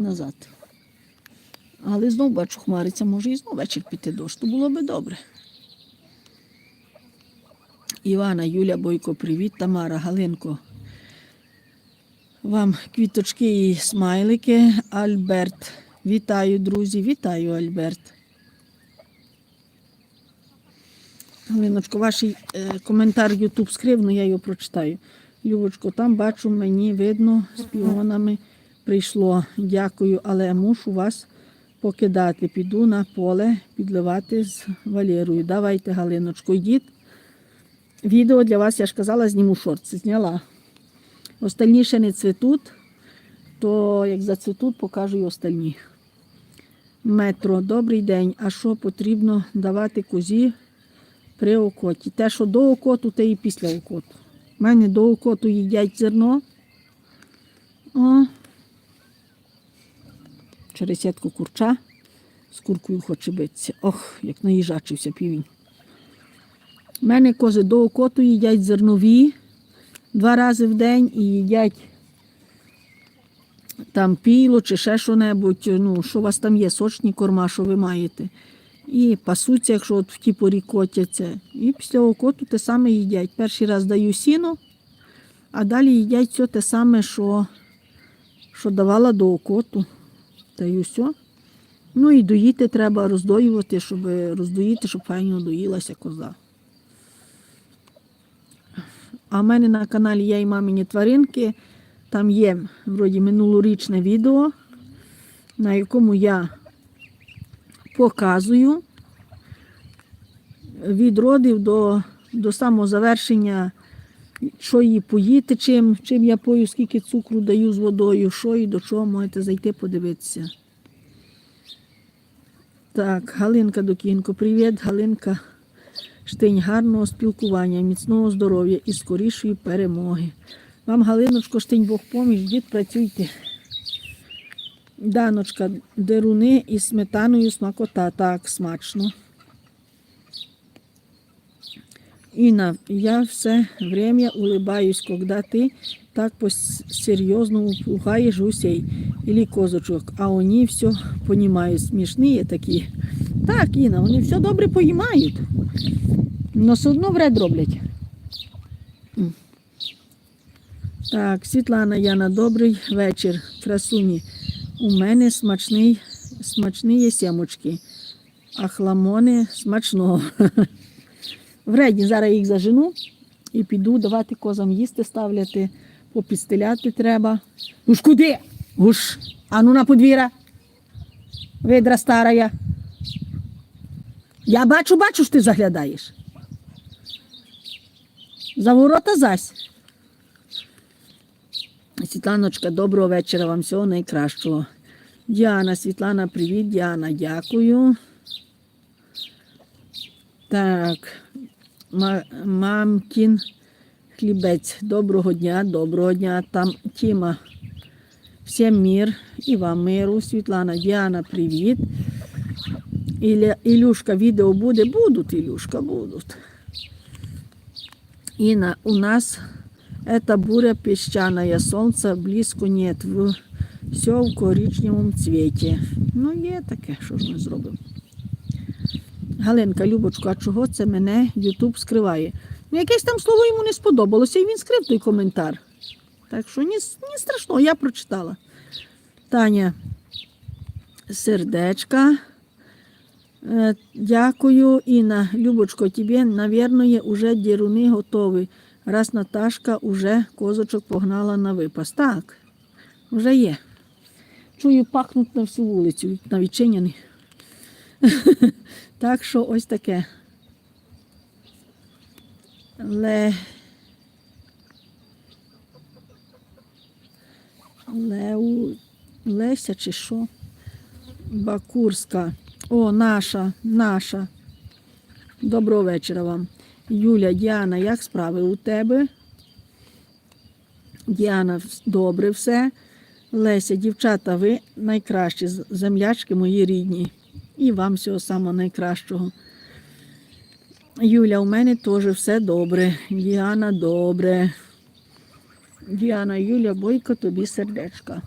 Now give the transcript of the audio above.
назад. Але знов бачу, хмариться, може і знов вечір піти дощ, то було би добре. Івана, Юля Бойко, привіт, Тамара, Галинко. Вам квіточки і смайлики. Альберт. Вітаю, друзі, вітаю, Альберт. Галиночко, ваш е, коментар Ютуб скрив, але я його прочитаю. Любочко, там бачу, мені видно, з піонами прийшло. Дякую, але мушу вас покидати. Піду на поле підливати з Валерою. Давайте, Галиночко, йдіть. Відео для вас, я ж казала, зніму шорт. Зняла. Остальні ще не цвітуть, то як зацвітуть, покажу і остальні. Метро, добрий день. А що потрібно давати козі при окоті? Те, що до окоту, те і після окоту. У мене до окоту їдять зерно. О. Через сітку курча з куркою хоче битися. Ох, як наїжачився півінь. У мене кози до окоту їдять зернові два рази в день і їдять там піло чи ще що-небудь, ну, що у вас там є, сочні корма, що ви маєте. І пасуться, якщо от в ті порі котяться. І після окоту те саме їдять. Перший раз даю сіно, а далі їдять все те саме, що, що давала до окоту. Та й все. Ну і доїти треба роздоювати, щоб роздоїти, щоб файно доїлася коза. А в мене на каналі Я і мамині тваринки. Там є вроді минулорічне відео, на якому я показую від родів до, до самого завершення, що її поїти, чим, чим я пою, скільки цукру даю з водою, що і до чого можете зайти подивитися. Так, Галинка Докінко, привіт, Галинка. Штинь, гарного спілкування, міцного здоров'я і скорішої перемоги. Вам, Галиночко, штинь Бог поміч, дід працюйте. Даночка, деруни із сметаною смакота. Так, смачно. Інна, я все время улыбаюсь, когда ты так серьезно упугаешь гусей или козочок, а вони все понимают, смішні такі. Так, Інна, вони все добре поїмають. Но все одно вред роблять. Так, Світлана Яна, добрий вечір, красуні. У мене смачний, смачні є сімочки, а хламони смачного. Вредні, зараз їх зажену і піду давати козам їсти ставляти, попістеляти треба. Ну ж куди? Гуш, а ну на подвір'я. Видра стара я. Бачу, бачу, що ти заглядаєш. За ворота зась. Світланочка, доброго вечора вам всього найкращого. Діана, Світлана, привіт, Діана, дякую. Так, мамкін хлібець. Доброго дня, доброго дня. Там Тіма. Всім мір і вам миру. Світлана, Діана, привіт. Ілюшка, відео буде? Будуть, Ілюшка, будуть. Инна, у нас это буря песчаная, солнца близко нет, все в коричневому цвіті. Ну, є таке, що ж ми зробимо. Галинка, Любочко, а чого це мене Ютуб скриває? Ну, якесь там слово йому не сподобалося, і він скрив той коментар. Так що ні, ні страшного, я прочитала. Таня, сердечка. Е, Дякую, Інна. Любочко, тебе, наверное, уже деруни готові. Раз Наташка уже козочок погнала на випас. Так, вже є. Чую, пахнуть на всю вулицю, на відчиняні. Так що ось таке. Ле... Леу... Леся чи що? Бакурська. О, наша, наша. Доброго вечора вам. Юля, Діана, як справи у тебе? Діана, добре все. Леся, дівчата, ви найкращі землячки мої рідні. І вам всього самого найкращого. Юля, у мене теж все добре. Діана, добре. Діана, Юля, бойко тобі сердечка.